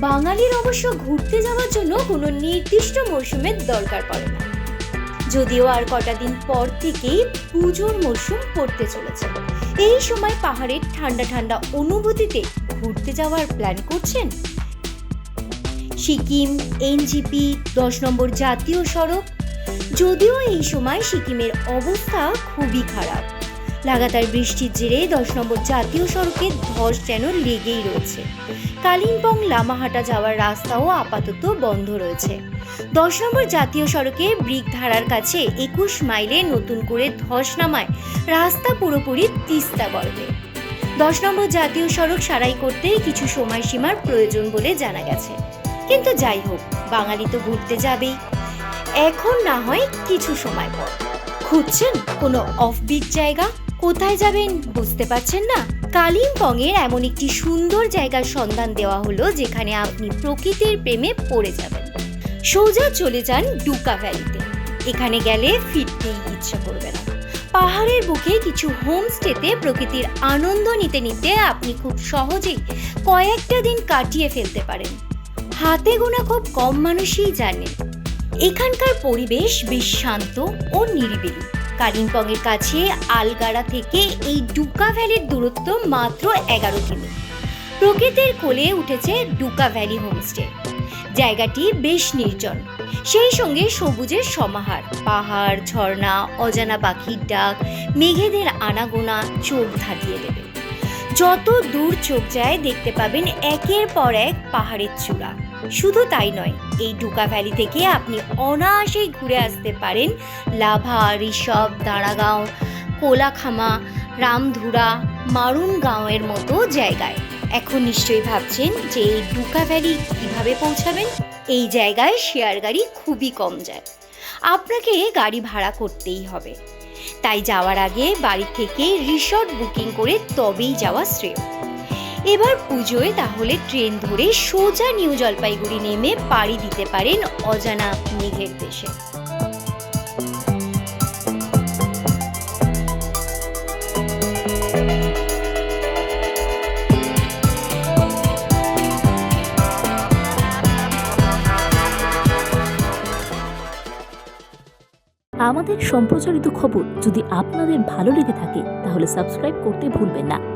বাঙালির অবশ্য ঘুরতে যাওয়ার জন্য কোনো নির্দিষ্ট মরশুমের দরকার পড়ে না। যদিও আর কটা দিন পর থেকেই পুজোর মরশুম পড়তে চলেছে। এই সময় পাহাড়ের ঠান্ডা ঠান্ডা অনুভূতিতে ঘুরতে যাওয়ার প্ল্যান করছেন সিকিম, এনজিপি, দশ নম্বর জাতীয় সড়ক। যদিও এই সময় সিকিমের অবস্থা খুবই খারাপ। লাগাতার বৃষ্টির জেরে দশ নম্বর জাতীয় সড়কে ধস যেন লেগেই রয়েছে। কালিম্পং, লামাহাটা যাওয়ার রাস্তাও আপাতত বন্ধ রয়েছে। দশ নম্বর জাতীয় সড়কে ব্রিকধারার কাছে একুশ মাইলে নতুন করে ধস নামায় রাস্তা পুরোপুরি তিস্তা গর্ভে দশ নম্বর জাতীয় সড়ক সারাই করতে কিছু সময়সীমার প্রয়োজন বলে জানা গেছে। কিন্তু যাই হোক, বাঙালি তো ঘুরতে যাবেই। এখন না হয় কিছু সময় পর। খুঁজছেন কোনো অফবিট জায়গা? কোথায় যাবেন বুঝতে পারছেন না? কালিম্পংয়ের এমন একটি সুন্দর জায়গার সন্ধান দেওয়া হলো যেখানে আপনি প্রকৃতির প্রেমে পড়ে যাবেন। সোজা চলে যান ডুকা ভ্যালিতে। এখানে গেলে ফিরতেই ইচ্ছা করবে না। পাহাড়ের বুকে কিছু হোমস্টেতে প্রকৃতির আনন্দ নিতে নিতে আপনি খুব সহজেই কয়েকটা দিন কাটিয়ে ফেলতে পারেন। হাতে গোনা খুব কম মানুষই জানে। এখানকার পরিবেশ বেশ শান্ত ও নিরিবিলি। কালিম্পংয়ের কাছে আলগাড়া থেকে এই ডুকা ভ্যালির দূরত্ব মাত্র এগারো কিমি। প্রকৃতির কোলে উঠেছে ডুকা ভ্যালি হোমস্টে। জায়গাটি বেশ নির্জন। সেই সঙ্গে সবুজের সমাহার। পাহাড়, ঝর্ণা, অজানা পাখির ডাক, মেঘেদের আনাগোনা, চোখ ধাঁধিয়ে দেবে। যত দূর চোখ যায়, দেখতে পাবেন একের পর এক পাহাড়ের চূড়া। শুধু তাই নয়, এই ডুকা ভ্যালি থেকে আপনি অনায়াসেই ঘুরে আসতে পারেন লাভা, ঋষভ, দাঁড়াগাঁও, কোলাখামা, রামধুরা মারুন গাঁওয়ের মতো জায়গায়। এখন নিশ্চয়ই ভাবছেন যে এই ডুকা ভ্যালি কীভাবে পৌঁছাবেন? এই জায়গায় শেয়ার গাড়ি খুবই কম যায়। আপনাকে গাড়ি ভাড়া করতেই হবে। তাই যাওয়ার আগে বাড়ি থেকে রিসর্ট বুকিং করে তবেই যাওয়া শ্রেয়। এবার পুজোয় তাহলে ট্রেন ধরে সোজা নিউ জলপাইগুড়ি নেমে পাড়ি দিতে পারেন অজানা মেঘের দেশে। আমাদের সম্প্রচারিত খবর যদি আপনাদের ভালো লেগে থাকে, তাহলে সাবস্ক্রাইব করতে ভুলবেন না।